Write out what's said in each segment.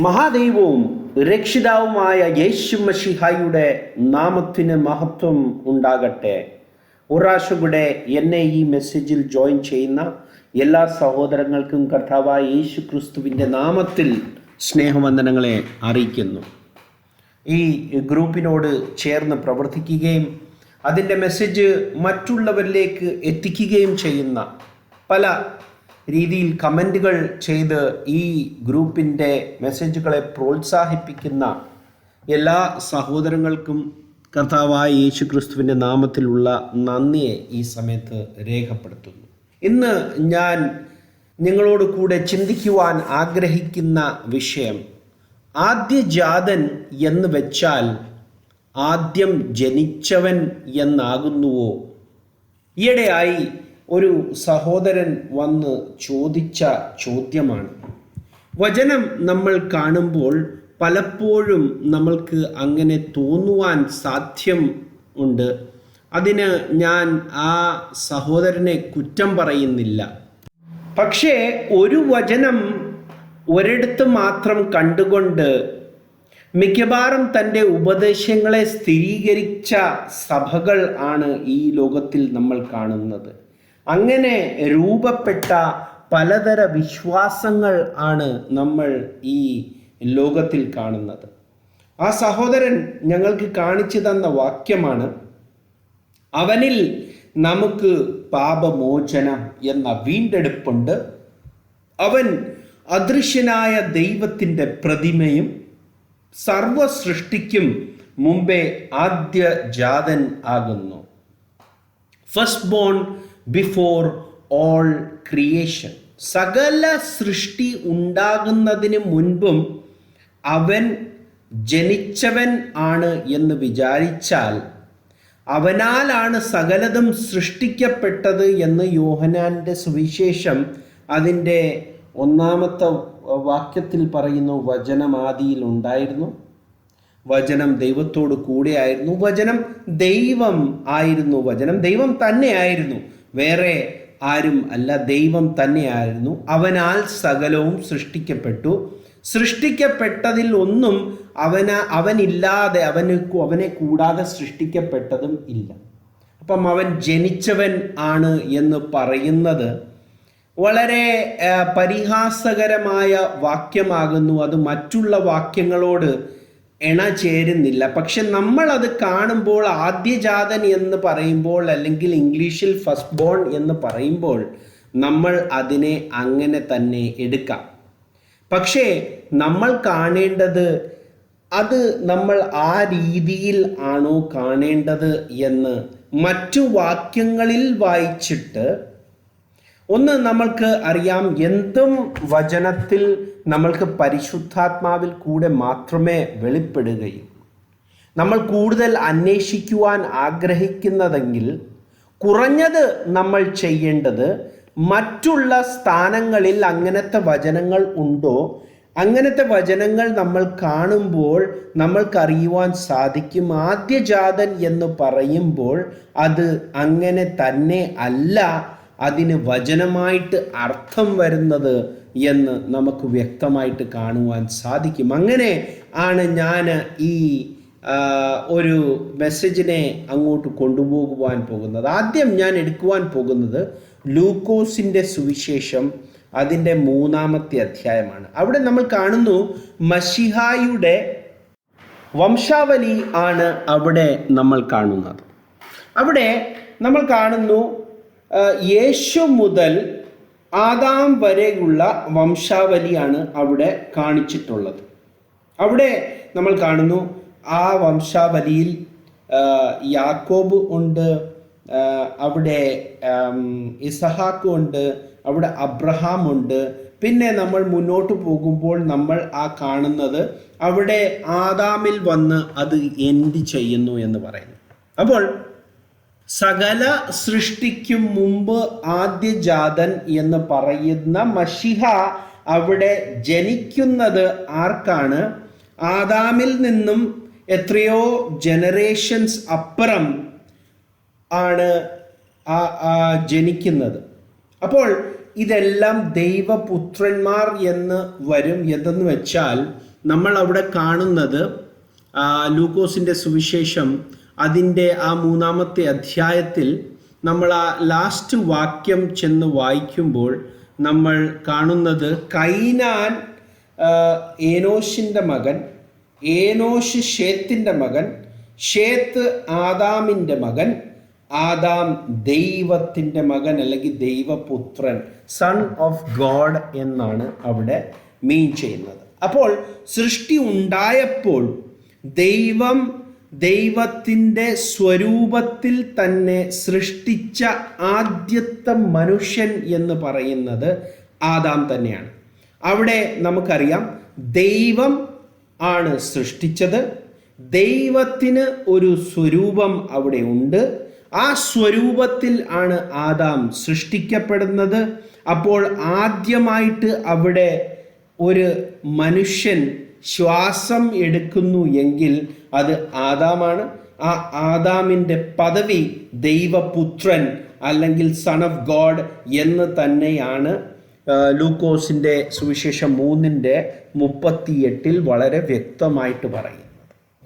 മഹാദൈവവും രക്ഷിതാവുമായ യേശു മഷിഹായുടെ നാമത്തിന് മഹത്വം ഉണ്ടാകട്ടെ. ഒരാശ കൂടെ എന്നെ ഈ മെസ്സേജിൽ ജോയിൻ ചെയ്യുന്ന എല്ലാ സഹോദരങ്ങൾക്കും കർത്താവായ യേശു ക്രിസ്തുവിന്റെ നാമത്തിൽ സ്നേഹവന്ദനങ്ങളെ അറിയിക്കുന്നു. ഈ ഗ്രൂപ്പിനോട് ചേർന്ന് പ്രവർത്തിക്കുകയും അതിന്റെ മെസ്സേജ് മറ്റുള്ളവരിലേക്ക് എത്തിക്കുകയും ചെയ്യുന്ന പല രീതിയിൽ കമന്റുകൾ ചെയ്ത് ഈ ഗ്രൂപ്പിന്റെ മെസ്സേജുകളെ പ്രോത്സാഹിപ്പിക്കുന്ന എല്ലാ സഹോദരങ്ങൾക്കും കർത്താവായ യേശു ക്രിസ്തുവിന്റെ നാമത്തിലുള്ള നന്ദിയെ ഈ സമയത്ത് രേഖപ്പെടുത്തുന്നു. ഇന്ന് ഞാൻ നിങ്ങളോട് കൂടെ ചിന്തിക്കുവാൻ ആഗ്രഹിക്കുന്ന വിഷയം ആദ്യ ജാതൻ എന്ന് വെച്ചാൽ ആദ്യം ജനിച്ചവൻ എന്നാകുന്നുവോ? ഈയിടെയായി ഒരു സഹോദരൻ വന്ന് ചോദിച്ച ചോദ്യമാണ്. വചനം നമ്മൾ കാണുമ്പോൾ പലപ്പോഴും നമ്മൾക്ക് അങ്ങനെ തോന്നുവാൻ സാധ്യം ഉണ്ട്. അതിന് ഞാൻ ആ സഹോദരനെ കുറ്റം പറയുന്നില്ല. പക്ഷേ ഒരു വചനം ഒരിടത്ത് മാത്രം കണ്ടുകൊണ്ട് മിക്കവാറും തന്റെ ഉപദേശങ്ങളെ സ്ഥിരീകരിച്ച സഭകൾ ആണ് ഈ ലോകത്തിൽ നമ്മൾ കാണുന്നത്. അങ്ങനെ രൂപപ്പെട്ട പലതര വിശ്വാസങ്ങൾ ആണ് നമ്മൾ ഈ ലോകത്തിൽ കാണുന്നത്. ആ സഹോദരൻ ഞങ്ങൾക്ക് കാണിച്ചു തന്ന വാക്യമാണ് അവനിൽ നമുക്ക് പാപമോചനം എന്ന വീണ്ടെടുപ്പുണ്ട്. അവൻ അദൃശ്യനായ ദൈവത്തിന്റെ പ്രതിമയും സർവ സൃഷ്ടിക്കും മുമ്പേ ആദ്യ ജാതൻ ആകുന്നു. First born before all creation സകല സൃഷ്ടി ഉണ്ടാകുന്നതിന് മുൻപും അവൻ ജനിച്ചവൻ ആണ് എന്ന് വിചാരിച്ചാൽ അവനാലാണ് സകലതും സൃഷ്ടിക്കപ്പെട്ടത് എന്ന് യോഹനാന്റെ സുവിശേഷം അതിന്റെ ഒന്നാമത്തെ വാക്യത്തിൽ പറയുന്നു വചനം ആദിയിൽ ഉണ്ടായിരുന്നു. വചനം ദൈവത്തോട് കൂടെയായിരുന്നു വചനം ദൈവം ആയിരുന്നു. വചനം ദൈവം തന്നെയായിരുന്നു വേറെ ആരും അല്ല ദൈവം തന്നെയായിരുന്നു. അവനാൽ സകലവും സൃഷ്ടിക്കപ്പെട്ടു. സൃഷ്ടിക്കപ്പെട്ടതിൽ ഒന്നും അവന് അവനില്ലാതെ അവന് അവനെ കൂടാതെ സൃഷ്ടിക്കപ്പെട്ടതും ഇല്ല. അപ്പം അവൻ ജനിച്ചവൻ ആണ് എന്ന് പറയുന്നത് വളരെ പരിഹാസകരമായ വാക്യമാകുന്നു. അത് മറ്റുള്ള വാക്യങ്ങളോട് ഇണ ചേരുന്നില്ല പക്ഷെ അത് കാണുമ്പോൾ ആദ്യജാതൻ എന്ന് പറയുമ്പോൾ അല്ലെങ്കിൽ ഇംഗ്ലീഷിൽ ഫസ്റ്റ് ബോൺ എന്ന് പറയുമ്പോൾ നമ്മൾ അതിനെ അങ്ങനെ തന്നെ എടുക്കാം. പക്ഷേ നമ്മൾ കാണേണ്ടത് അത് നമ്മൾ ആ രീതിയിൽ ആണോ കാണേണ്ടത് എന്ന് മറ്റു വാക്യങ്ങളിൽ വായിച്ചിട്ട് ഒന്ന് നമ്മൾക്ക് അറിയാം എന്തും വചനത്തിൽ നമ്മൾക്ക് പരിശുദ്ധാത്മാവിൽ കൂടെ മാത്രമേ വെളിപ്പെടുകയും. നമ്മൾ കൂടുതൽ അന്വേഷിക്കുവാൻ ആഗ്രഹിക്കുന്നതെങ്കിൽ കുറഞ്ഞത് നമ്മൾ ചെയ്യേണ്ടത് മറ്റുള്ള സ്ഥാനങ്ങളിൽ അങ്ങനത്തെ വചനങ്ങൾ ഉണ്ടോ? അങ്ങനത്തെ വചനങ്ങൾ നമ്മൾ കാണുമ്പോൾ നമ്മൾക്കറിയുവാൻ സാധിക്കും. ആദ്യജാതൻ എന്ന് പറയുമ്പോൾ അത് അങ്ങനെ തന്നെ അല്ല. അതിന് വചനമായിട്ട് അർത്ഥം വരുന്നത് എന്ന് നമുക്ക് വ്യക്തമായിട്ട് കാണുവാൻ സാധിക്കും. അങ്ങനെ ആണ് ഞാൻ ഈ ഒരു മെസ്സേജിനെ അങ്ങോട്ട് കൊണ്ടുപോകുവാൻ പോകുന്നത്. ആദ്യം ഞാൻ എടുക്കുവാൻ പോകുന്നത് ലൂക്കോസിന്റെ സുവിശേഷം അതിന്റെ മൂന്നാമത്തെ അധ്യായമാണ്. അവിടെ നമ്മൾ കാണുന്നു മഷിഹായുടെ വംശാവലി ആണ് അവിടെ നമ്മൾ കാണുന്നത്. അവിടെ നമ്മൾ കാണുന്നു യേശു മുതൽ ആദാം വരെയുള്ള വംശാവലിയാണ് അവിടെ കാണിച്ചിട്ടുള്ളത്. അവിടെ നമ്മൾ കാണുന്നു ആ വംശാവലിയിൽ യാക്കോബ് ഉണ്ട് അവിടെ ഇസഹാക്ക് ഉണ്ട് അവിടെ അബ്രഹാം ഉണ്ട്. പിന്നെ നമ്മൾ മുന്നോട്ട് പോകുമ്പോൾ നമ്മൾ ആ കാണുന്നത് അവിടെ ആദാമിൽ വന്ന് അത് എന്ത് ചെയ്യുന്നു എന്ന് പറയുന്നു. അപ്പോൾ സകല സൃഷ്ടിക്കും മുമ്പ് ആദ്യജാതൻ എന്ന് പറയുന്ന മഷിഹ അവിടെ ജനിക്കുന്നത് ആർക്കാണ്? ആദാമിൽ നിന്നും എത്രയോ ജനറേഷൻസ് അപ്പുറം ആണ് ജനിക്കുന്നത്. അപ്പോൾ ഇതെല്ലാം ദൈവപുത്രന്മാർ എന്ന് വരും എന്തെന്ന് വെച്ചാൽ നമ്മൾ അവിടെ കാണുന്നത് ലൂക്കോസിന്റെ സുവിശേഷം അതിന്റെ ആ മൂന്നാമത്തെ അധ്യായത്തിൽ നമ്മൾ ആ ലാസ്റ്റ് വാക്യം ചെന്ന് വായിക്കുമ്പോൾ നമ്മൾ കാണുന്നത് കൈനാൻ ഏനോഷിന്റെ മകൻ ഏനോഷ് ഷേത്തിന്റെ മകൻ ഷേത്ത് ആദാമിന്റെ മകൻ ആദാം ദൈവത്തിന്റെ മകൻ അല്ലെങ്കിൽ ദൈവപുത്രൻ സൺ ഓഫ് ഗോഡ് എന്നാണ് അവിടെ മീൻ ചെയ്യുന്നത്. അപ്പോൾ സൃഷ്ടി ഉണ്ടായപ്പോൾ ദൈവം ദൈവത്തിന്റെ സ്വരൂപത്തിൽ തന്നെ സൃഷ്ടിച്ച ആദ്യത്തെ മനുഷ്യൻ എന്ന് പറയുന്നത് ആദാം തന്നെയാണ്. അവിടെ നമുക്കറിയാം ദൈവം ആണ് സൃഷ്ടിച്ചത്. ദൈവത്തിന് ഒരു സ്വരൂപം അവിടെ ഉണ്ട്. ആ സ്വരൂപത്തിൽ ആണ് ആദാം സൃഷ്ടിക്കപ്പെടുന്നത്. അപ്പോൾ ആദ്യമായിട്ട് അവിടെ ഒരു മനുഷ്യൻ ശ്വാസം എടുക്കുന്നു എങ്കിൽ അത് ആദാമാണ്. ആ ആദാമിന്റെ പദവി ദൈവപുത്രൻ അല്ലെങ്കിൽ സൺ ഓഫ് ഗോഡ് എന്ന് തന്നെയാണ് ലൂക്കോസിന്റെ സുവിശേഷം മൂന്നിന്റെ മുപ്പത്തിയെട്ടിൽ വളരെ വ്യക്തമായിട്ട് പറയുന്നത്.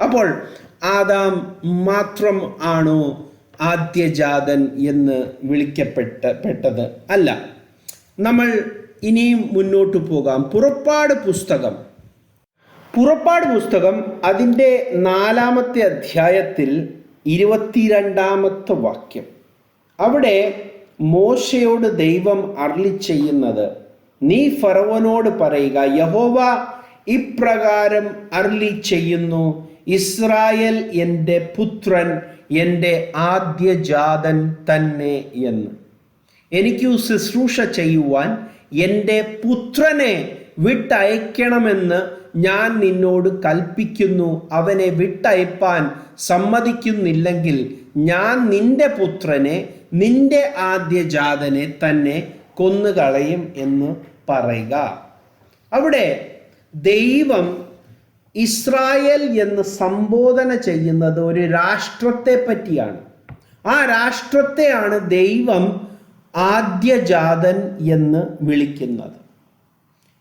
അപ്പോൾ ആദാം മാത്രം ആണോ ആദ്യജാതൻ എന്ന് വിളിക്കപ്പെട്ട പെട്ടത്? അല്ല. നമ്മൾ ഇനിയും മുന്നോട്ട് പോകാം. പുറപ്പാട് പുസ്തകം പുറപ്പാട് പുസ്തകം അതിന്റെ നാലാമത്തെ അധ്യായത്തിൽ ഇരുപത്തിരണ്ടാമത്തെ വാക്യം. അവിടെ മോശയോട് ദൈവം അർളി ചെയ്യുന്നത് നീ ഫറവനോട് പറയുക യഹോവ ഇപ്രകാരം അർളി ചെയ്യുന്നു ഇസ്രായേൽ എന്റെ പുത്രൻ എന്റെ ആദ്യജാതൻ തന്നെ എന്ന്. എനിക്ക് ശുശ്രൂഷ ചെയ്യുവാൻ എന്റെ പുത്രനെ വിട്ടയക്കണമെന്ന് ഞാൻ നിന്നോട് കൽപ്പിക്കുന്നു അവനെ വിട്ടയപ്പാൻ സമ്മതിക്കുന്നില്ലെങ്കിൽ ഞാൻ നിന്റെ പുത്രനെ നിന്റെ ആദ്യജാതനെ തന്നെ കൊന്നുകളയും എന്ന് പറയുക. അവിടെ ദൈവം ഇസ്രായേൽ എന്ന് സംബോധന ചെയ്യുന്നത് ഒരു രാഷ്ട്രത്തെ പറ്റിയാണ്. ആ രാഷ്ട്രത്തെയാണ് ദൈവം ആദ്യജാതൻ എന്ന് വിളിക്കുന്നത്.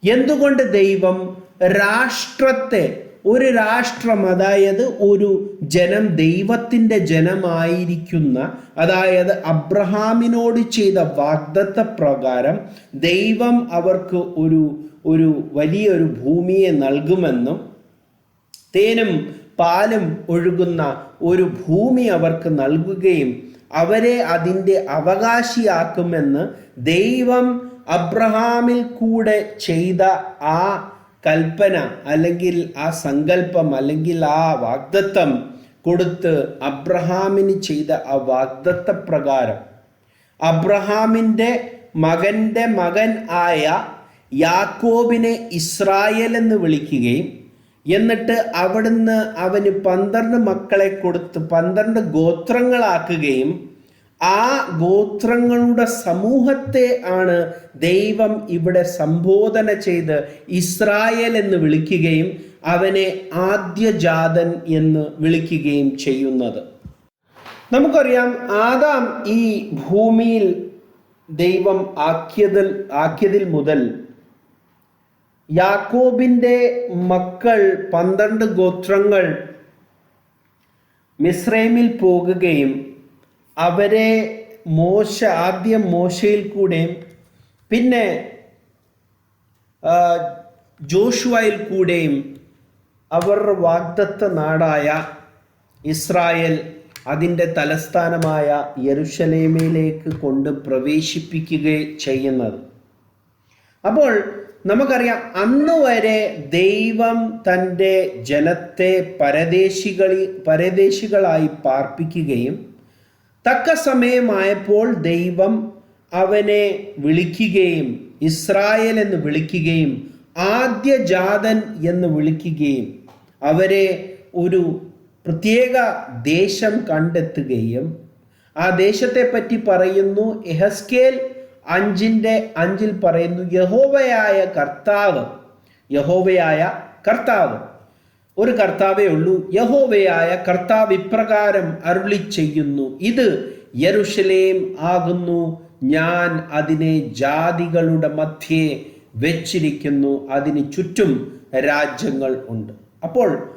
എന്തുകൊണ്ട് ദൈവം രാഷ്ട്രത്തെ ഒരു രാഷ്ട്രം അതായത് ഒരു ജനം ദൈവത്തിന്റെ ജനമായിരിക്കുന്ന അതായത് അബ്രഹാമിനോട് ചെയ്ത വാഗ്ദത്ത പ്രകാരം ദൈവം അവർക്ക് ഒരു ഒരു വലിയൊരു ഭൂമിയെ നൽകുമെന്നും തേനും പാലും ഒഴുകുന്ന ഒരു ഭൂമി അവർക്ക് നൽകുകയും അവരെ അതിന്റെ അവകാശിയാക്കുമെന്ന് ദൈവം അബ്രഹാമിൽ കൂടെ ചെയ്ത ആ കൽപ്പന അല്ലെങ്കിൽ ആ സങ്കല്പം അല്ലെങ്കിൽ ആ വാഗ്ദത്തം കൊടുത്ത് അബ്രഹാമിന് ചെയ്ത ആ വാഗ്ദത്ത പ്രകാരം അബ്രഹാമിന്റെ മകന്റെ മകൻ ആയ യാക്കോബിനെ ഇസ്രായേൽ എന്ന് വിളിക്കുകയും എന്നിട്ട് അവിടുന്ന് അവന് പന്ത്രണ്ട് മക്കളെ കൊടുത്ത് പന്ത്രണ്ട് ഗോത്രങ്ങളാക്കുകയും ആ ഗോത്രങ്ങളുടെ സമൂഹത്തെ ആണ് ദൈവം ഇവിടെ സംബോധന ചെയ്ത് ഇസ്രായേൽ എന്ന് വിളിക്കുകയും അവനെ ആദ്യജാതൻ എന്ന് വിളിക്കുകയും ചെയ്യുന്നത്. നമുക്കറിയാം ആദാം ഈ ഭൂമിയിൽ ദൈവം ആക്കിയതിൽ ആക്കിയതിൽ മുതൽ യാക്കോബിന്റെ മക്കൾ പന്ത്രണ്ട് ഗോത്രങ്ങൾ മിസ്രൈമിൽ പോകുകയും അവരെ മോശ ആദ്യം മോശയിൽ കൂടെയും പിന്നെ ജോഷുവായിൽ കൂടെയും അവരുടെ വാഗ്ദത്ത നാടായ ഇസ്രായേൽ അതിന്റെ തലസ്ഥാനമായ യരുഷലേമയിലേക്ക് കൊണ്ട് പ്രവേശിപ്പിക്കുക ചെയ്യുന്നത്. അപ്പോൾ നമുക്കറിയാം അന്ന് വരെ ദൈവം തന്റെ ജനത്തെ പരദേശികളി പരദേശികളായി പാർപ്പിക്കുകയും തക്ക സമയമായപ്പോൾ ദൈവം അവനെ വിളിക്കുകയും ഇസ്രായേൽ എന്ന് വിളിക്കുകയും ആദ്യജാതൻ എന്ന് വിളിക്കുകയും അവരെ ഒരു പ്രത്യേക ദേശം കണ്ടെത്തുകയും ആ ദേശത്തെ പറ്റി പറയുന്നു. എഹസ്കേൽ അഞ്ചിന്റെ അഞ്ചിൽ പറയുന്നു യഹോവയായ കർത്താവ് യഹോവയായ കർത്താവ്. ഒരു കർത്താവേ ഉള്ളൂ. യഹോവയായ കർത്താവ് ഇപ്രകാരം അരുളി ചെയ്യുന്നു. ഇത് യരുഷലേം ആകുന്നു. ഞാൻ അതിനെ ജാതികളുടെ മധ്യേ വെച്ചിരിക്കുന്നു. അതിന് ചുറ്റും രാജ്യങ്ങൾ ഉണ്ട്. അപ്പോൾ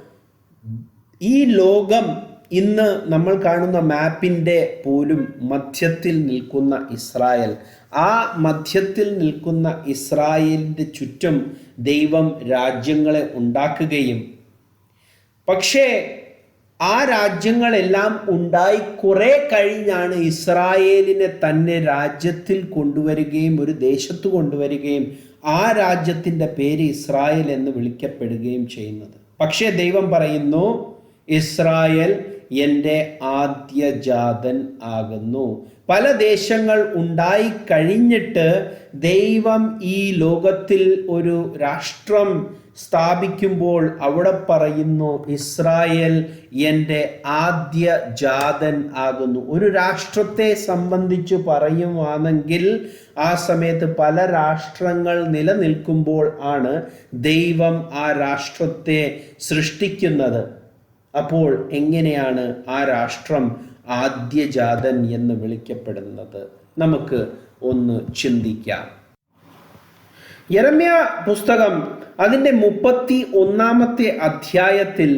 ഈ ലോകം ഇന്ന് നമ്മൾ കാണുന്ന മാപ്പിന്റെ പോലും മധ്യത്തിൽ നിൽക്കുന്ന ഇസ്രായേൽ. ആ മധ്യത്തിൽ നിൽക്കുന്ന ഇസ്രായേലിന്റെ ചുറ്റും ദൈവം രാജ്യങ്ങളെ ഉണ്ടാക്കുകയും പക്ഷേ ആ രാജ്യങ്ങളെല്ലാം ഉണ്ടായി കുറേ കഴിഞ്ഞാണ് ഇസ്രായേലിനെ തന്നെ രാജ്യത്തിൽ കൊണ്ടുവരികയും ഒരു ദേശത്ത് കൊണ്ടുവരികയും ആ രാജ്യത്തിന്റെ പേര് ഇസ്രായേൽ എന്ന് വിളിക്കപ്പെടുകയും ചെയ്യുന്നത്. പക്ഷേ ദൈവം പറയുന്നു ഇസ്രായേൽ എന്റെ ആദ്യജാതൻ ആകുന്നു. പല ദേശങ്ങൾ ഉണ്ടായി കഴിഞ്ഞിട്ട് ദൈവം ഈ ലോകത്തിൽ ഒരു രാഷ്ട്രം സ്ഥാപിക്കുമ്പോൾ അവിടെ പറയുന്നു ഇസ്രായേൽ എന്റെ ആദ്യ ജാതൻ ആകുന്നു. ഒരു രാഷ്ട്രത്തെ സംബന്ധിച്ച് പറയുവാണെങ്കിൽ ആ സമയത്ത് പല രാഷ്ട്രങ്ങൾ നിലനിൽക്കുമ്പോൾ ആണ് ദൈവം ആ രാഷ്ട്രത്തെ സൃഷ്ടിക്കുന്നത്. അപ്പോൾ എങ്ങനെയാണ് ആ രാഷ്ട്രം ആദ്യജാതൻ എന്ന് വിളിക്കപ്പെടുന്നത്? നമുക്ക് ഒന്ന് ചിന്തിക്കാം. യരമ്യ പുസ്തകം അതിന്റെ മുപ്പത്തി ഒന്നാമത്തെ അധ്യായത്തിൽ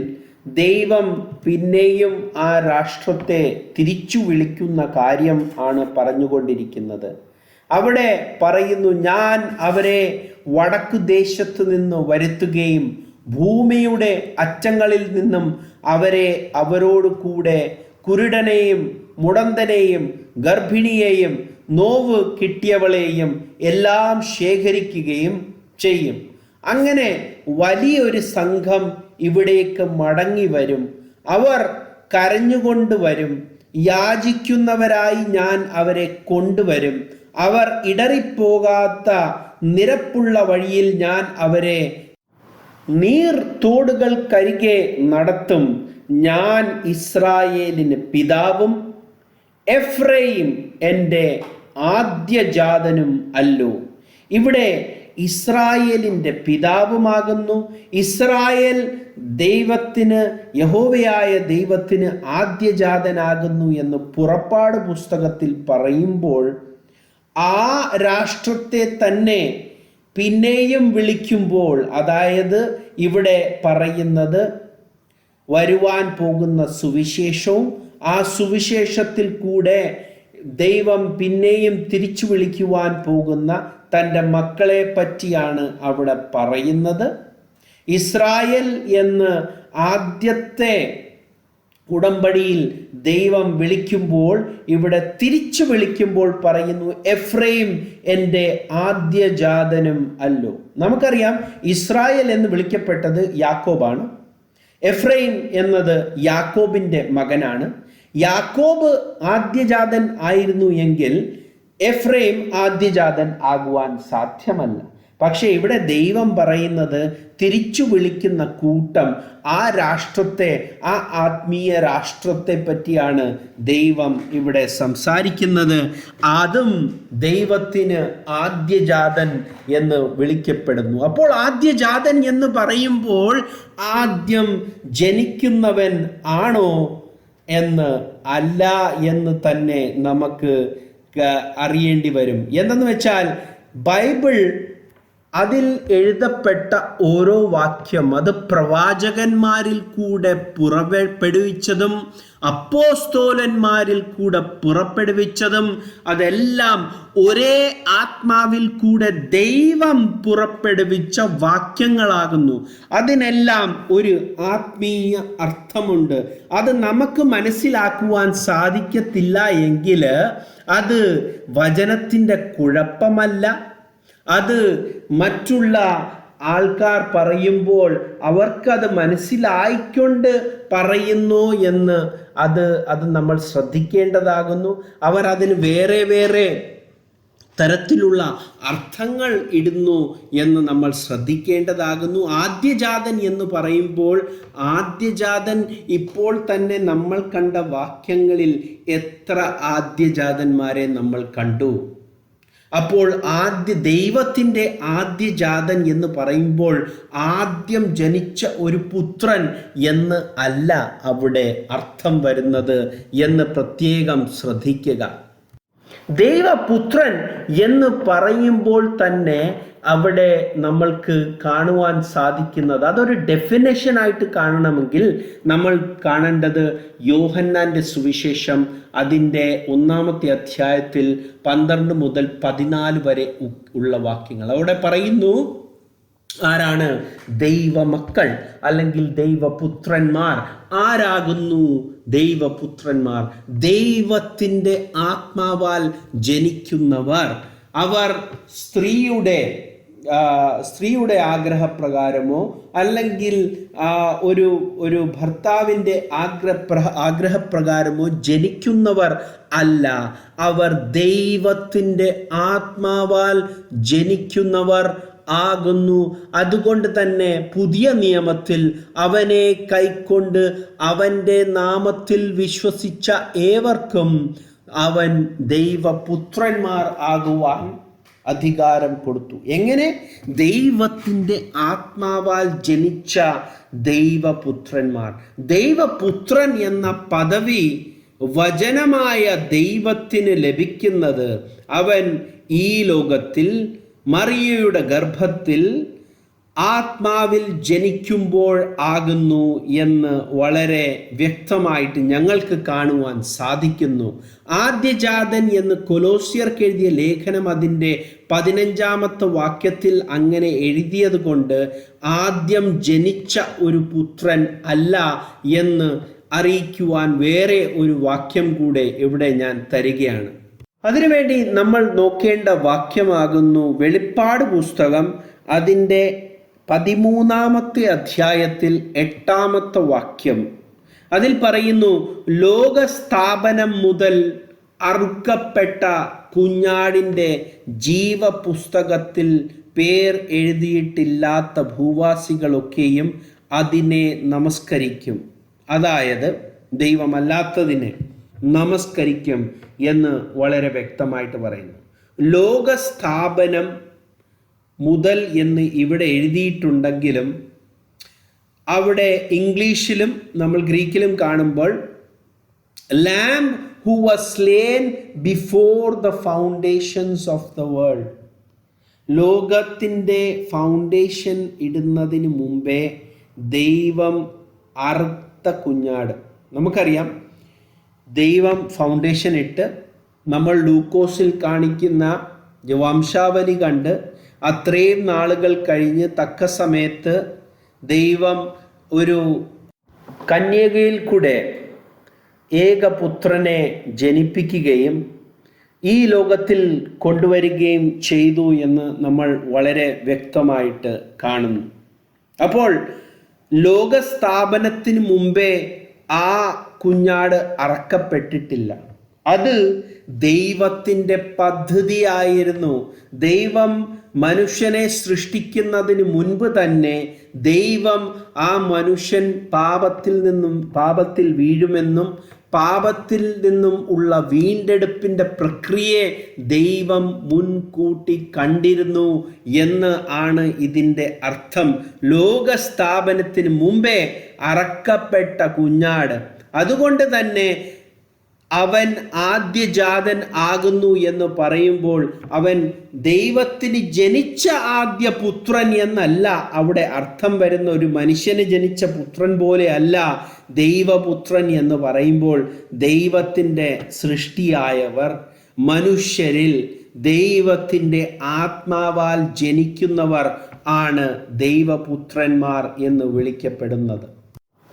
ദൈവം പിന്നെയും ആ രാഷ്ട്രത്തെ തിരിച്ചു വിളിക്കുന്ന കാര്യം ആണ് പറഞ്ഞുകൊണ്ടിരിക്കുന്നത്. അവിടെ പറയുന്നു ഞാൻ അവരെ വടക്കു ദേശത്ത് നിന്ന് വരുത്തുകയും ഭൂമിയുടെ അറ്റങ്ങളിൽ നിന്നും അവരെ അവരോട് കൂടെ കുരുടനെയും മുടന്തനെയും ഗർഭിണിയെയും നോവ് കിട്ടിയവളെയും എല്ലാം ശേഖരിക്കുകയും ചെയ്യും. അങ്ങനെ വലിയൊരു സംഘം ഇവിടേക്ക് മടങ്ങി വരും. അവർ കരഞ്ഞുകൊണ്ട് വരും. യാചിക്കുന്നവരായി ഞാൻ അവരെ കൊണ്ടുവരും. അവർ ഇടറിപ്പോകാത്ത നിരപ്പുള്ള വഴിയിൽ ഞാൻ അവരെ നീർ തോടുകൾക്കരികെ നടത്തും. ഞാൻ ഇസ്രായേലിന് പിതാവും എഫ്രൈം എന്റെ ആദ്യജാതനും അല്ലോ. ഇവിടെ ഇസ്രായേലിന്റെ പിതാവുമാകുന്നു. ഇസ്രായേൽ ദൈവത്തിന് യഹോവയായ ദൈവത്തിന് ആദ്യജാതനാകുന്നു എന്ന് പുറപ്പാട് പുസ്തകത്തിൽ പറയുമ്പോൾ ആ രാഷ്ട്രത്തെ തന്നെ പിന്നെയും വിളിക്കുമ്പോൾ അതായത് ഇവിടെ പറയുന്നത് വരുവാൻ പോകുന്ന സുവിശേഷവും ആ സുവിശേഷത്തിൽ കൂടെ ദൈവം പിന്നെയും തിരിച്ചു വിളിക്കുവാൻ പോകുന്ന തന്റെ മക്കളെ പറ്റിയാണ് അവിടെ പറയുന്നത്. ഇസ്രായേൽ എന്ന് ആദ്യത്തെ ഉടമ്പടിയിൽ ദൈവം വിളിക്കുമ്പോൾ ഇവിടെ തിരിച്ചു വിളിക്കുമ്പോൾ പറയുന്നു എഫ്രൈം എന്റെ ആദ്യജാതനും അല്ലോ. നമുക്കറിയാം ഇസ്രായേൽ എന്ന് വിളിക്കപ്പെട്ടത് യാക്കോബാണ്. എഫ്രൈം എന്നത് യാക്കോബിന്റെ മകനാണ്. യാക്കോബ് ആദ്യജാതൻ ആയിരുന്നു എങ്കിൽ എഫ്രൈം ആദ്യജാതൻ ആകുവാൻ സാധ്യമല്ല. പക്ഷേ ഇവിടെ ദൈവം പറയുന്നത് തിരിച്ചു വിളിക്കുന്ന കൂട്ടം ആ രാഷ്ട്രത്തെ ആ ആത്മീയ രാഷ്ട്രത്തെ പറ്റിയാണ് ദൈവം ഇവിടെ സംസാരിക്കുന്നത്. അതും ദൈവത്തിന് ആദ്യജാതൻ എന്ന് വിളിക്കപ്പെടുന്നു. അപ്പോൾ ആദ്യജാതൻ എന്ന് പറയുമ്പോൾ ആദ്യം ജനിക്കുന്നവൻ ആണോ എന്ന് അല്ല എന്ന് തന്നെ നമുക്ക് അറിയേണ്ടി വരും. എന്തെന്ന് വെച്ചാൽ ബൈബിൾ അതിൽ എഴുതപ്പെട്ട ഓരോ വാക്യം അത് പ്രവാചകന്മാരിൽ കൂടെ പുറപ്പെടുവിച്ചതും അപ്പോസ്തോലന്മാരിൽ കൂടെ പുറപ്പെടുവിച്ചതും അതെല്ലാം ഒരേ ആത്മാവിൽ കൂടെ ദൈവം പുറപ്പെടുവിച്ച വാക്യങ്ങളാകുന്നു. അതിനെല്ലാം ഒരു ആത്മീയ അർത്ഥമുണ്ട്. അത് നമുക്ക് മനസ്സിലാക്കുവാൻ സാധിക്കത്തില്ല എങ്കിൽ അത് വചനത്തിന്റെ കുഴപ്പമല്ല. അത് മറ്റുള്ള ആൾക്കാർ പറയുമ്പോൾ അവർക്കത് മനസ്സിലായിക്കൊണ്ട് പറയുന്നു എന്ന് അത് അത് നമ്മൾ ശ്രദ്ധിക്കേണ്ടതാകുന്നു. അവർ അതിന് വേറെ വേറെ തരത്തിലുള്ള അർത്ഥങ്ങൾ ഇടുന്നു എന്ന് നമ്മൾ ശ്രദ്ധിക്കേണ്ടതാകുന്നു. ആദ്യജാതൻ എന്ന് പറയുമ്പോൾ ആദ്യജാതൻ ഇപ്പോൾ തന്നെ നമ്മൾ കണ്ട വാക്യങ്ങളിൽ എത്ര ആദ്യജാതന്മാരെ നമ്മൾ കണ്ടു? അപ്പോൾ ആദ്യ ദൈവത്തിന്റെ ആദ്യജാതൻ എന്ന് പറയുമ്പോൾ ആദ്യം ജനിച്ച ഒരു പുത്രൻ എന്ന് അല്ല അവിടെ അർത്ഥം വരുന്നത് എന്ന് പ്രത്യേകം ശ്രദ്ധിക്കുക. ദൈവപുത്രൻ എന്ന് പറയുമ്പോൾ തന്നെ അവിടെ നമ്മൾക്ക് കാണുവാൻ സാധിക്കുന്നത്. അതൊരു ഡെഫിനേഷൻ ആയിട്ട് കാണണമെങ്കിൽ നമ്മൾ കാണേണ്ടത് യോഹന്നാന്റെ സുവിശേഷം അതിന്റെ ഒന്നാമത്തെ അധ്യായത്തിൽ പന്ത്രണ്ട് മുതൽ പതിനാല് വരെ ഉള്ള വാക്യങ്ങൾ. അവിടെ പറയുന്നു ആരാണ്? ദൈവമക്കൾ അല്ലെങ്കിൽ ദൈവപുത്രന്മാർ. ആരാകുന്നു ദൈവപുത്രന്മാർ? ദൈവത്തിന്റെ ആത്മാവാൽ ജനിക്കുന്നവർ. അവർ സ്ത്രീയുടെ സ്ത്രീയുടെ ആഗ്രഹപ്രകാരമോ അല്ലെങ്കിൽ ഒരു ഒരു ഭർത്താവിന്റെ ആഗ്രഹപ്ര ആഗ്രഹപ്രകാരമോ ജനിക്കുന്നവർ അല്ല. അവർ ദൈവത്തിന്റെ ആത്മാവാൽ ജനിക്കുന്നവർ ആകുന്നു. അതുകൊണ്ട് തന്നെ പുതിയ നിയമത്തിൽ അവനെ കൈക്കൊണ്ട് അവന്റെ നാമത്തിൽ വിശ്വസിച്ച ഏവർക്കും അവൻ ദൈവപുത്രന്മാർ ആകുവാൻ അധികാരം കൊടുത്തു. എങ്ങനെ? ദൈവത്തിന്റെ ആത്മാവാൽ ജനിച്ച ദൈവപുത്രന്മാർ. ദൈവപുത്രൻ എന്ന പദവി വചനമായ ദൈവത്തിന് ലഭിക്കുന്നത് അവൻ ഈ ലോകത്തിൽ മറിയയുടെ ഗർഭത്തിൽ ആത്മാവിൽ ജനിക്കുമ്പോൾ ആകുന്നു എന്ന് വളരെ വ്യക്തമായിട്ട് ഞങ്ങൾക്ക് കാണുവാൻ സാധിക്കുന്നു. ആദ്യജാതൻ എന്ന് കൊലോസിയർക്ക് എഴുതിയ ലേഖനം അതിന്റെ പതിനഞ്ചാമത്തെ വാക്യത്തിൽ അങ്ങനെ എഴുതിയത് കൊണ്ട് ആദ്യം ജനിച്ച ഒരു പുത്രൻ അല്ല എന്ന് അറിയിക്കുവാൻ വേറെ ഒരു വാക്യം കൂടെ ഇവിടെ ഞാൻ തരികയാണ്. അതിനുവേണ്ടി നമ്മൾ നോക്കേണ്ട വാക്യമാകുന്നു വെളിപ്പാട് പുസ്തകം അതിന്റെ പതിമൂന്നാമത്തെ അധ്യായത്തിൽ എട്ടാമത്തെ വാക്യം. അതിൽ പറയുന്നു ലോകസ്ഥാപനം മുതൽ അറുക്കപ്പെട്ട കുഞ്ഞാടിന്റെ ജീവപുസ്തകത്തിൽ പേർ എഴുതിയിട്ടില്ലാത്ത ഭൂവാസികളൊക്കെയും അതിനെ നമസ്കരിക്കും. അതായത് ദൈവമല്ലാത്തതിനെ. നമസ്കരിക്കും എന്ന് വളരെ വ്യക്തമായിട്ട് പറയുന്നു. ലോകസ്ഥാപനം മുതൽ എന്ന് ഇവിടെ എഴുതിയിട്ടുണ്ടെങ്കിലും അവിടെ ഇംഗ്ലീഷിലും നമ്മൾ ഗ്രീക്കിലും കാണുമ്പോൾ lamb who was slain before the foundations of the world. ലോകത്തിന്റെ ഫൗണ്ടേഷൻ ഇടുന്നതിന് മുമ്പേ ദൈവം അറുത്ത കുഞ്ഞാട്. നമുക്കറിയാം ദൈവം ഫൗണ്ടേഷൻ ഇട്ട് നമ്മൾ ലൂക്കോസിൽ കാണിക്കുന്ന വംശാവലി കണ്ട് അത്രയും നാളുകൾ കഴിഞ്ഞ് തക്ക സമയത്ത് ദൈവം ഒരു കന്യകയിൽ കൂടെ ഏകപുത്രനെ ജനിപ്പിക്കുകയും ഈ ലോകത്തിൽ കൊണ്ടുവരികയും ചെയ്തു എന്ന് നമ്മൾ വളരെ വ്യക്തമായിട്ട് കാണുന്നു. അപ്പോൾ ലോകസ്ഥാപനത്തിന് മുമ്പേ ആ കുഞ്ഞാട് അറക്കപ്പെട്ടിട്ടില്ല. അത് ദൈവത്തിന്റെ പദ്ധതിയായിരുന്നു. ദൈവം മനുഷ്യനെ സൃഷ്ടിക്കുന്നതിന് മുൻപ് തന്നെ ദൈവം ആ മനുഷ്യൻ പാപത്തിൽ നിന്നും പാപത്തിൽ വീഴുമെന്നും പാപത്തിൽ നിന്നും ഉള്ള വീണ്ടെടുപ്പിന്റെ പ്രക്രിയയെ ദൈവം മുൻകൂട്ടി കണ്ടിരുന്നു എന്ന് ആണ് ഇതിന്റെ അർത്ഥം. ലോകസ്ഥാപനത്തിന് മുമ്പേ അറക്കപ്പെട്ട കുഞ്ഞാട്. അതുകൊണ്ട് തന്നെ അവൻ ആദ്യജാതൻ ആകുന്നു എന്ന് പറയുമ്പോൾ അവൻ ദൈവത്തിന് ജനിച്ച ആദ്യ പുത്രൻ എന്നല്ല. അവിടെ അർത്ഥം വരുന്ന ഒരു മനുഷ്യന് ജനിച്ച പുത്രൻ പോലെ അല്ല ദൈവപുത്രൻ എന്ന് പറയുമ്പോൾ ദൈവത്തിന്റെ സൃഷ്ടിയായവർ മനുഷ്യരിൽ ദൈവത്തിന്റെ ആത്മാവാൽ ജനിക്കുന്നവർ ആണ് ദൈവപുത്രന്മാർ എന്ന് വിളിക്കപ്പെടുന്നത്.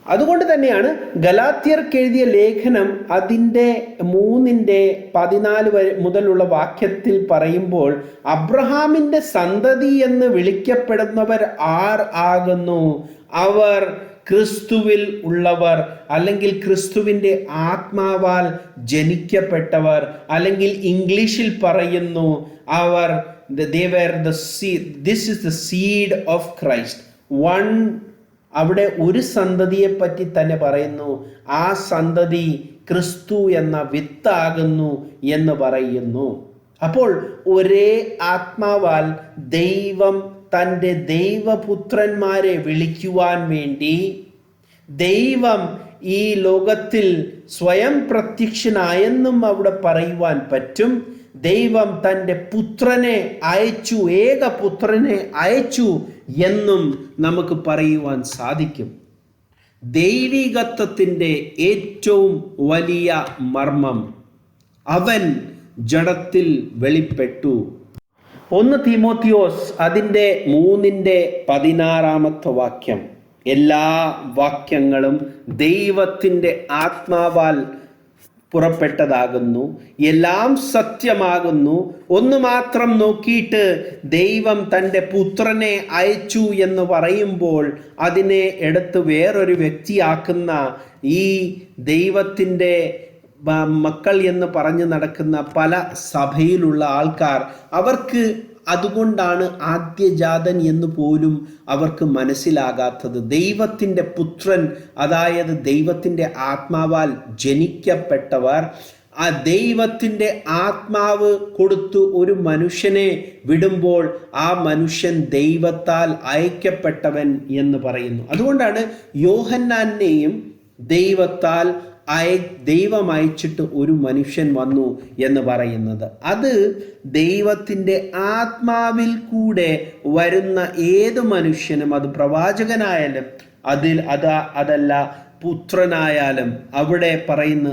അതുകൊണ്ട് തന്നെയാണ് ഗലാത്യർക്ക് എഴുതിയ ലേഖനം അതിന്റെ മൂന്നിന്റെ പതിനാല് വരെ മുതലുള്ള വാക്യത്തിൽ പറയുമ്പോൾ അബ്രഹാമിന്റെ സന്തതി എന്ന് വിളിക്കപ്പെടുന്നവർ ആർ ആകുന്നു? അവർ ക്രിസ്തുവിൽ ഉള്ളവർ അല്ലെങ്കിൽ ക്രിസ്തുവിന്റെ ആത്മാവാൽ ജനിക്കപ്പെട്ടവർ അല്ലെങ്കിൽ ഇംഗ്ലീഷിൽ പറയുന്നു അവർ they were the see this is the seed of Christ one അവിടെ ഒരു സന്തതിയെ പറ്റി തന്നെ പറയുന്നു ആ സന്തതി ക്രിസ്തു എന്ന വിത്താകുന്നു എന്ന് പറയുന്നു. അപ്പോൾ ഒരേ ആത്മാവാൽ ദൈവം തന്റെ ദൈവപുത്രന്മാരെ വിളിക്കുവാൻ വേണ്ടി ദൈവം ഈ ലോകത്തിൽ സ്വയം പ്രത്യക്ഷനായെന്നും അവിടെ പറയുവാൻ പറ്റും. ദൈവം തന്റെ പുത്രനെ അയച്ചു ഏക പുത്രനെ അയച്ചു എന്നും നമുക്ക് പറയുവാൻ സാധിക്കും. ദൈവികത്വത്തിന്റെ ഏറ്റവും വലിയ മർമ്മം അവൻ ജഡത്തിൽ വെളിപ്പെട്ടു. ഒന്ന് തീമോത്തിയോസ് അതിന്റെ മൂന്നിന്റെ പതിനാറാമത്തെ വാക്യം. എല്ലാ വാക്യങ്ങളും ദൈവത്തിന്റെ ആത്മാവാൽ പുറപ്പെട്ടതാകുന്നു. എല്ലാം സത്യമാകുന്നു. ഒന്ന് മാത്രം നോക്കിയിട്ട് ദൈവം തന്റെ പുത്രനെ അയച്ചു എന്ന് പറയുമ്പോൾ അതിനെ എടുത്ത് വേറൊരു വ്യക്തിയാക്കുന്ന ഈ ദൈവത്തിന്റെ മക്കൾ എന്ന് പറഞ്ഞു നടക്കുന്ന പല സഭയിലുള്ള ആൾക്കാർ അവർക്ക് അതുകൊണ്ടാണ് ആദ്യജാതൻ എന്ന് പോലും അവർക്ക് മനസ്സിലാകാത്തത്. ദൈവത്തിന്റെ പുത്രൻ അതായത് ദൈവത്തിന്റെ ആത്മാവാൽ ജനിക്കപ്പെട്ടവർ ആ ദൈവത്തിന്റെ ആത്മാവ് കൊടുത്തു ഒരു മനുഷ്യനെ വിടുമ്പോൾ ആ മനുഷ്യൻ ദൈവത്താൽ അയക്കപ്പെട്ടവൻ എന്ന് പറയുന്നു. അതുകൊണ്ടാണ് യോഹന്നാനെയും ദൈവത്താൽ അയ ദൈവം അയച്ചിട്ട് ഒരു മനുഷ്യൻ വന്നു എന്ന് പറയുന്നത്. അത് ദൈവത്തിന്റെ ആത്മാവിൽ കൂടെ വരുന്ന ഏത് മനുഷ്യനും അത് പ്രവാചകനായാലും അതിൽ അത് അതല്ല പുത്രനായാലും അവിടെ പറയുന്ന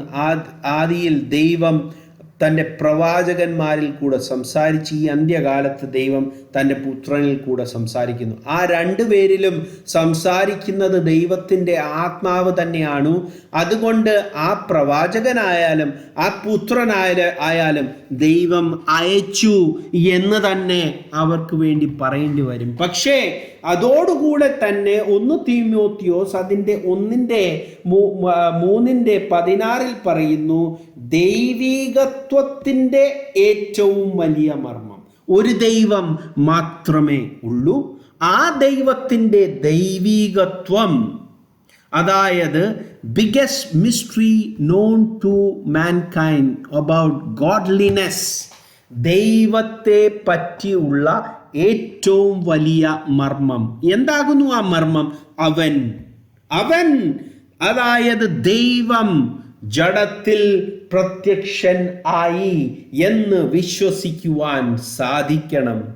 ആദിയിൽ ദൈവം തന്റെ പ്രവാചകന്മാരിൽ കൂടെ സംസാരിച്ച് ഈ അന്ത്യകാലത്ത് ദൈവം തന്റെ പുത്രനിൽ കൂടെ സംസാരിക്കുന്നു. ആ രണ്ടു പേരിലും സംസാരിക്കുന്നത് ദൈവത്തിന്റെ ആത്മാവ് തന്നെയാണ്. അതുകൊണ്ട് ആ പ്രവാചകനായാലും ആ പുത്രനായ ആയാലും ദൈവം അയച്ചു എന്ന് തന്നെ അവർക്ക് വേണ്ടി പറയേണ്ടി വരും. പക്ഷേ അതോടുകൂടെ തന്നെ ഒന്ന് തീമോത്തിയോസ് അതിന്റെ ഒന്നിന്റെ മൂന്നിന്റെ പതിനാറിൽ പറയുന്നു ദൈവീകത്വത്തിന്റെ ഏറ്റവും വലിയ മർമ്മം. ഒരു ദൈവം മാത്രമേ ഉള്ളൂ. ആ ദൈവത്തിന്റെ ദൈവീകത്വം അതായത് biggest mystery known to mankind about godliness ദൈവത്തെ പറ്റിയുള്ള ഏറ്റവും വലിയ മർമ്മം. എന്താകുന്നു ആ മർമ്മം? അവൻ. അവൻ. അതായത് ദൈവം ജഡത്തിൽ പ്രത്യക്ഷൻ ആയി എന്ന് വിശ്വസിക്കുവാൻ സാധിക്കണം.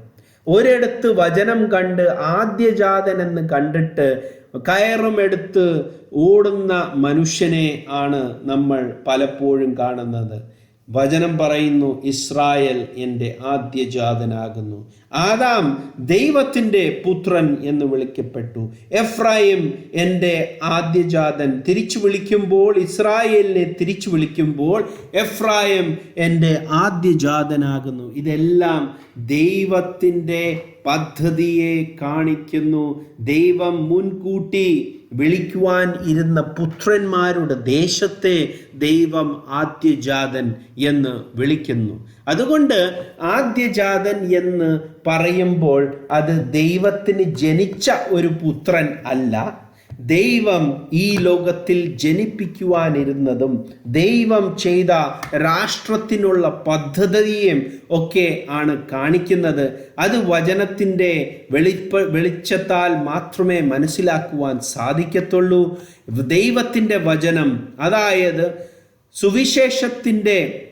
ഒരിടത്ത് വചനം കണ്ട് ആദ്യജാതൻ എന്ന് കണ്ടിട്ട് കയറുമെടുത്ത് ഓടുന്ന മനുഷ്യനെ ആണ് നമ്മൾ പലപ്പോഴും കാണുന്നത്. വചനം പറയുന്നു ഇസ്രായേൽ എന്റെ ആദ്യജാതനാകുന്നു. ആദാം ദൈവത്തിന്റെ പുത്രൻ എന്ന് വിളിക്കപ്പെട്ടു. എഫ്രായിം എന്റെ ആദ്യജാതൻ തിരിച്ചു വിളിക്കുമ്പോൾ ഇസ്രായേലിനെ തിരിച്ചു വിളിക്കുമ്പോൾ എഫ്രായിം എന്റെ ആദ്യജാതനാകുന്നു. ഇതെല്ലാം ദൈവത്തിന്റെ പദ്ധതിയെ കാണിക്കുന്നു. ദൈവം മുൻകൂട്ടി വിളിക്കുവാൻ ഇരുന്ന പുത്രന്മാരുടെ ദേശത്തെ ദൈവം ആദ്യജാതൻ എന്ന് വിളിക്കുന്നു. അതുകൊണ്ട് ആദ്യജാതൻ എന്ന് പറയുമ്പോൾ അത് ദൈവത്തിന് ജനിച്ച ഒരു പുത്രൻ അല്ല. ദൈവം ഈ ലോകത്തിൽ ജനിപ്പിക്കുവാനിരുന്നതും ദൈവം ചെയ്ത രാഷ്ട്രത്തിനുള്ള പദ്ധതിയും ഒക്കെ ആണ് കാണിക്കുന്നത്. അത് വചനത്തിന്റെ വെളിപ്പ വെളിച്ചത്താൽ മാത്രമേ മനസ്സിലാക്കുവാൻ സാധിക്കത്തുള്ളൂ. ദൈവത്തിന്റെ വചനം അതായത് സുവിശേഷത്തിന്റെ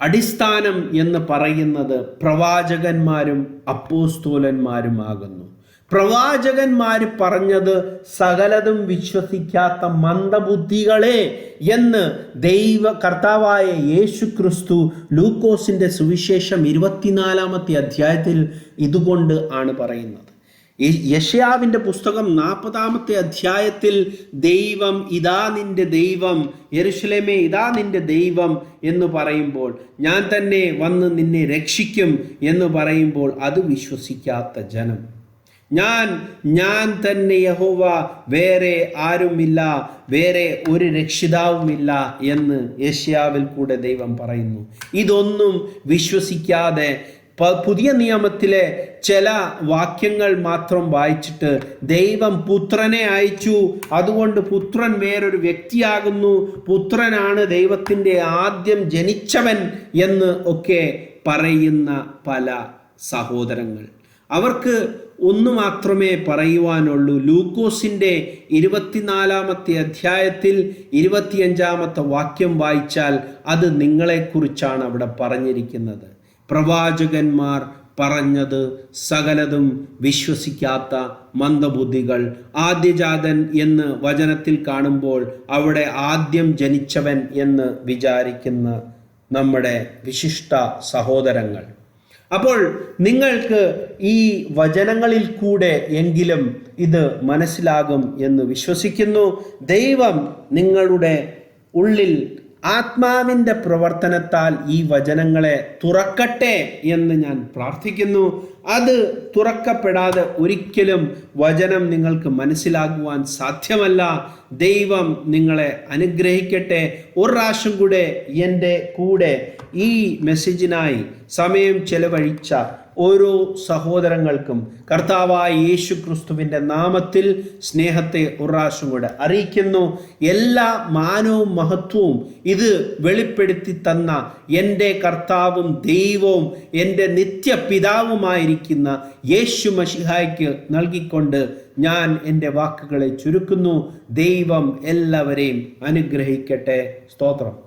അടിസ്ഥാനം എന്ന് പറയുന്നത് പ്രവാചകന്മാരും അപ്പോസ്തോലന്മാരുമാകുന്നു. പ്രവാചകന്മാർ പറഞ്ഞത് സകലതും വിശ്വസിക്കാത്ത മന്ദബുദ്ധികളെ എന്ന് ദൈവ കർത്താവായ യേശു ക്രിസ്തു ലൂക്കോസിന്റെ സുവിശേഷം ഇരുപത്തിനാലാമത്തെ അധ്യായത്തിൽ ഇതുകൊണ്ട് ആണ് പറയുന്നത്. യഷയാവിന്റെ പുസ്തകം നാൽപ്പതാമത്തെ അധ്യായത്തിൽ ദൈവം ഇതാ നിന്റെ ദൈവം യരുഷലേമേ ഇതാ നിന്റെ ദൈവം എന്ന് പറയുമ്പോൾ ഞാൻ തന്നെ വന്ന് നിന്നെ രക്ഷിക്കും എന്ന് പറയുമ്പോൾ അത് വിശ്വസിക്കാത്ത ജനം. ഞാൻ ഞാൻ തന്നെ യഹോവ വേറെ ആരുമില്ല വേറെ ഒരു രക്ഷിതാവുമില്ല എന്ന് ഏഷ്യാവിൽ കൂടെ ദൈവം പറയുന്നു. ഇതൊന്നും വിശ്വസിക്കാതെ പുതിയ നിയമത്തിലെ ചില വാക്യങ്ങൾ മാത്രം വായിച്ചിട്ട് ദൈവം പുത്രനെ അയച്ചു. അതുകൊണ്ട് പുത്രൻ വേറൊരു വ്യക്തിയാകുന്നു. പുത്രനാണ് ദൈവത്തിന്റെ ആദ്യം ജനിച്ചവൻ എന്ന് ഒക്കെ പറയുന്ന പല സഹോദരങ്ങൾ. അവർക്ക് ഒന്ന് മാത്രമേ പറയുവാനുള്ളൂ. ലൂക്കോസിന്റെ ഇരുപത്തിനാലാമത്തെ അധ്യായത്തിൽ ഇരുപത്തിയഞ്ചാമത്തെ വാക്യം വായിച്ചാൽ അത് നിങ്ങളെക്കുറിച്ചാണ് അവിടെ പറഞ്ഞിരിക്കുന്നത്. പ്രവാചകന്മാർ പറഞ്ഞത് സകലതും വിശ്വസിക്കാത്ത മന്ദബുദ്ധികൾ. ആദ്യജാതൻ എന്ന് വചനത്തിൽ കാണുമ്പോൾ അവിടെ ആദ്യം ജനിച്ചവൻ എന്ന് വിചാരിക്കുന്ന നമ്മുടെ വിശിഷ്ട സഹോദരങ്ങൾ. അപ്പോൾ നിങ്ങൾക്ക് ഈ വചനങ്ങളിൽ കൂടെ എങ്കിലും ഇത് മനസ്സിലാകും എന്ന് വിശ്വസിക്കുന്നു. ദൈവം നിങ്ങളുടെ ഉള്ളിൽ ആത്മാവിന്റെ പ്രവർത്തനത്താൽ ഈ വചനങ്ങളെ തുറക്കട്ടെ എന്ന് ഞാൻ പ്രാർത്ഥിക്കുന്നു. അത് തുറക്കപ്പെടാതെ ഒരിക്കലും വചനം നിങ്ങൾക്ക് മനസ്സിലാകുവാൻ സാധ്യമല്ല. ദൈവം നിങ്ങളെ അനുഗ്രഹിക്കട്ടെ. ഒരു പ്രാവശ്യം കൂടെ എന്റെ കൂടെ ഈ മെസ്സേജിനായി സമയം ചെലവഴിച്ച ഓരോ സഹോദരങ്ങൾക്കും കർത്താവായ യേശു ക്രിസ്തുവിന്റെ നാമത്തിൽ സ്നേഹത്തെ ഒരു പ്രാവശ്യം കൂടെ അറിയിക്കുന്നു. എല്ലാ മാനവും മഹത്വവും ഇത് വെളിപ്പെടുത്തി തന്ന എന്റെ കർത്താവും ദൈവവും എന്റെ നിത്യപിതാവുമായിരിക്കുന്ന യേശു മഷിഹായ്ക്ക് നൽകിക്കൊണ്ട് ഞാൻ എന്റെ വാക്കുകളെ ചുരുക്കുന്നു. ദൈവം എല്ലാവരെയും അനുഗ്രഹിക്കട്ടെ. സ്തോത്രം.